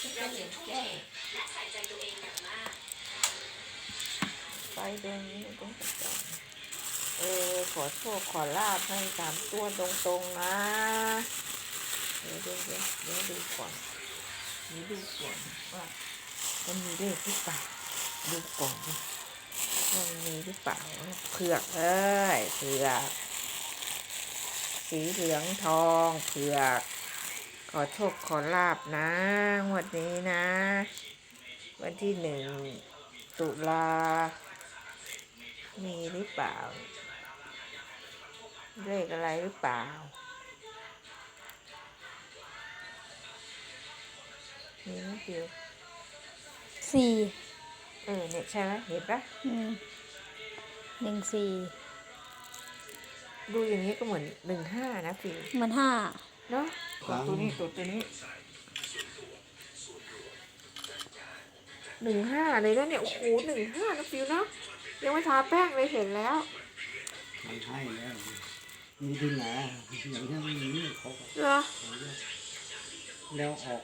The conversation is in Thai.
เป็นเหรียญแก้วไปตรงนี้ตรงกระจกเออขอโชคขอลาบให้สามตัวตรงๆนะ เดี๋ยวเดี๋ยวเดี๋ยวเดี๋ยวดูก่อนเดี๋ยวดูก่อนว่ามันมีเลขหรือเปล่าดูก่อนดิว่ามันมีหรือเปล่าเผือกเอ้ยเผือก สีเหลืองทองเผือก ขอโชคขอลาบนะงวดนี้นะ วันที่หนึ่งตุลา มีหรือเปล่าเลขอะไรหรือเปล่า มีไหมฟิวสี่เออเนี่ยใช่ไหมเห็นปะอืมหนึ่งสี่ดูอย่างนี้ก็เหมือนหนึ่งห้านะฟิวเหมือนห้า เนาะตัวตัวนี้ตัวตัวนี้หนึ่งห้าเลยนะเนี่ยโอ้โหหนึ่งห้านะฟิวเนาะยังไม่ทาแป้งเลยเห็นแล้วมันให้แล้วมีที่ไหนอย่างนี้ไม่มีเขาก็เหรอแล้วออก